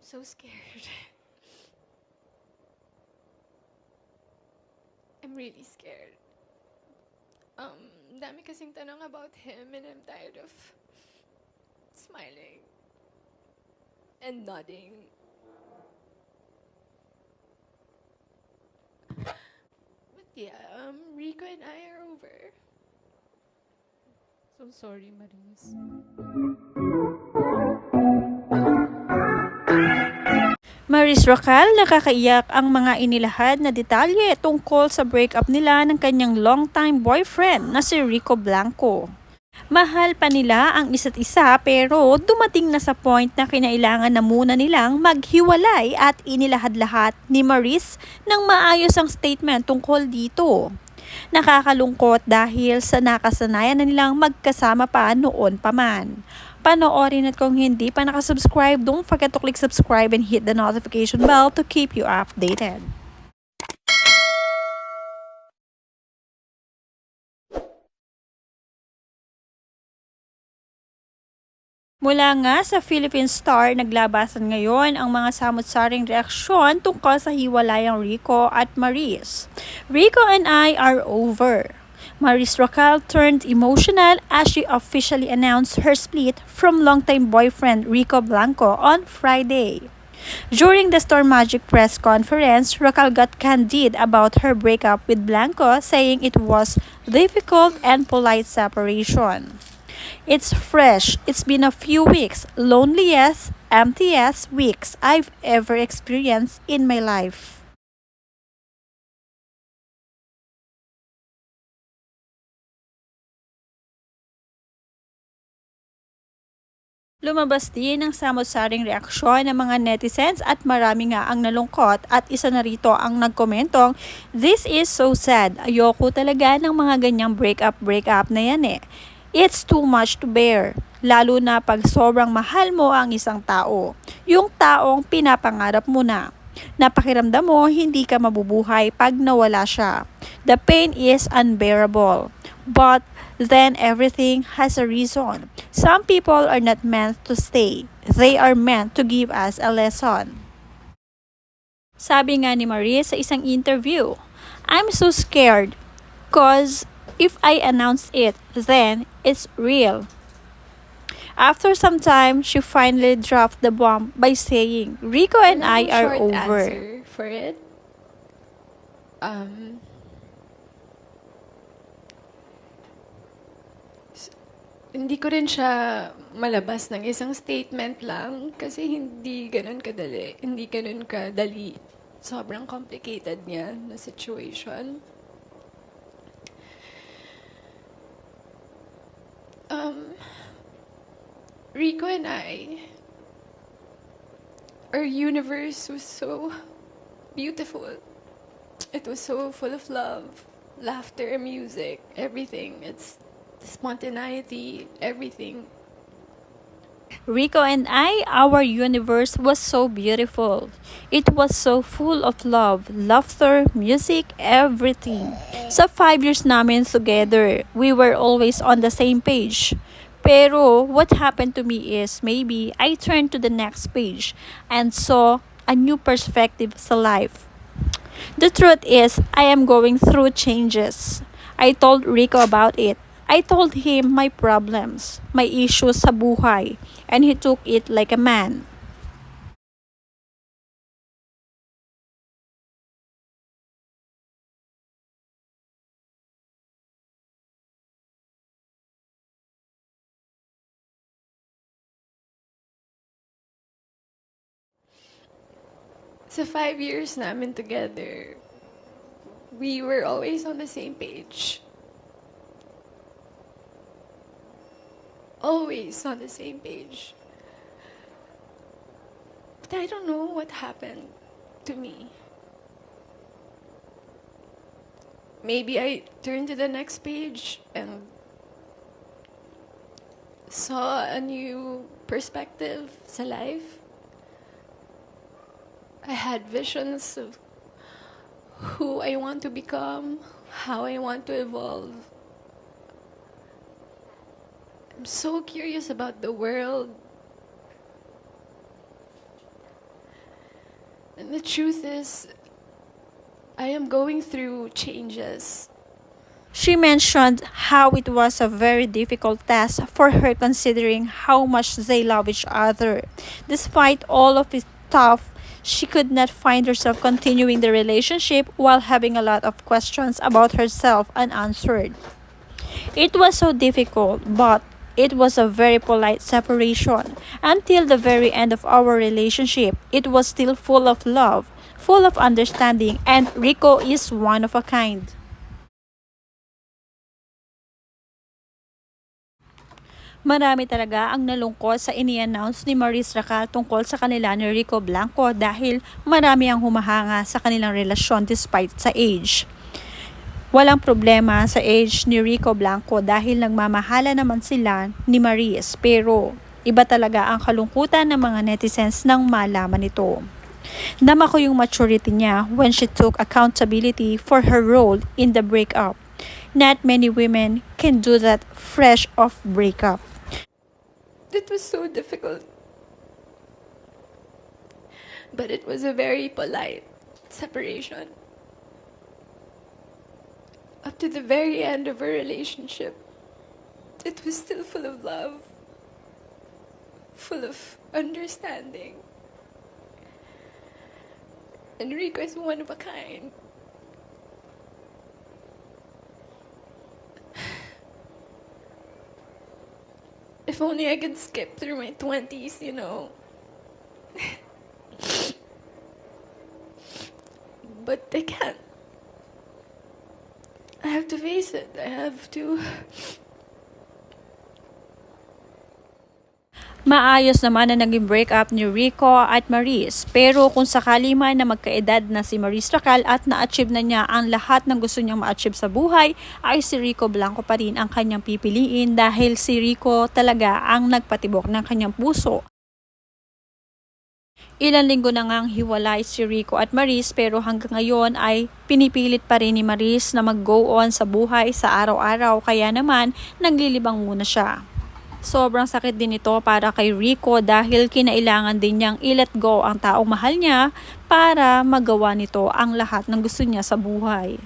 I'm so scared. I'm really scared. Um, dami kasing tanong about him and I'm tired of smiling and nodding. But yeah, um, Rico and I are over. So sorry, Maris. Maris Racal, nakakaiyak ang mga inilahad na detalye tungkol sa breakup nila ng kanyang longtime boyfriend na si Rico Blanco. Mahal pa nila ang isa't isa pero dumating na sa point na kinailangan na muna nilang maghiwalay at inilahad lahat ni Maris ng maayos ang statement tungkol dito. Nakakalungkot dahil sa nakasanayan na nilang magkasama pa noon pa man. Panoorin at kung hindi pa nakasubscribe, don't forget to click subscribe and hit the notification bell to keep you updated. Mula nga sa Philippine Star, naglabasan ngayon ang mga samot-saring reaksyon tungkol sa hiwalayang Rico at Maris. Rico and I are over. Maris Racal turned emotional as she officially announced her split from longtime boyfriend Rico Blanco on Friday. During the Storm Magic press conference, Racal got candid about her breakup with Blanco, saying it was difficult and polite separation. It's fresh. It's been a few weeks, loneliest, emptiest weeks I've ever experienced in my life. Lumabas din ang samot-saring reaksyon ng mga netizens at marami nga ang nalungkot at isa na rito ang nagkomentong, This is so sad. Ayoko talaga ng mga ganyang break-up-break-up na yan eh. It's too much to bear. Lalo na pag sobrang mahal mo ang isang tao. Yung taong pinapangarap mo na. Napakiramdam mo hindi ka mabubuhay pag nawala siya. The pain is unbearable. But then everything has a reason. Some people are not meant to stay. They are meant to give us a lesson. Sabi nga ni Marie sa isang interview, I'm so scared cause if I announce it, then it's real. After some time, she finally dropped the bomb by saying, Rico and I are over. answer for it. Um, hindi ko rin siya malabas ng isang statement lang kasi hindi ganun kadali. Hindi ganun kadali. Sobrang complicated niya na situation. Um, Rico and I, our universe was so beautiful. It was so full of love, laughter, music, everything. It's spontaneity, everything. Rico and I, our universe was so beautiful. It was so full of love, laughter, music, everything. Sa five years namin together, we were always on the same page. Pero what happened to me is maybe I turned to the next page and saw a new perspective sa life. The truth is, I am going through changes. I told Rico about it. I told him my problems, my issues sa buhay, and he took it like a man. Sa five years namin together, we were always on the same page. Always on the same page. But I don't know what happened to me. Maybe I turned to the next page and saw a new perspective sa life. I had visions of who I want to become, how I want to evolve. I'm so curious about the world. And the truth is, I am going through changes. She mentioned how it was a very difficult task for her considering how much they love each other. Despite all of it tough, she could not find herself continuing the relationship while having a lot of questions about herself unanswered. It was so difficult, but it was a very polite separation. Until the very end of our relationship, it was still full of love, full of understanding, and Rico is one of a kind. Marami talaga ang nalungkot sa ini-announce ni Maris Racal tungkol sa kanila ni Rico Blanco dahil marami ang humahanga sa kanilang relasyon despite sa age. Walang problema sa age ni Rico Blanco dahil nagmamahala naman sila ni Maris pero iba talaga ang kalungkutan ng mga netizens nang malaman ito. Dama ko yung maturity niya when she took accountability for her role in the breakup. Not many women can do that fresh off breakup. It was so difficult. But it was a very polite separation. To the very end of our relationship, it was still full of love, full of understanding. Enrico is one of a kind. If only I could skip through my 20s, you know. but I can't. To face it. I have to. Maayos naman na naging breakup ni Rico at Maris. Pero kung sakali man na magkaedad na si Maris Racal at na-achieve na niya ang lahat ng gusto niyang ma-achieve sa buhay, ay si Rico Blanco pa rin ang kanyang pipiliin dahil si Rico talaga ang nagpatibok ng kanyang puso. Ilang linggo na ngang hiwalay si Rico at Maris pero hanggang ngayon ay pinipilit pa rin ni Maris na mag-go on sa buhay sa araw-araw kaya naman naglilibang muna siya. Sobrang sakit din ito para kay Rico dahil kinailangan din niyang i-let go ang taong mahal niya para magawa nito ang lahat ng gusto niya sa buhay.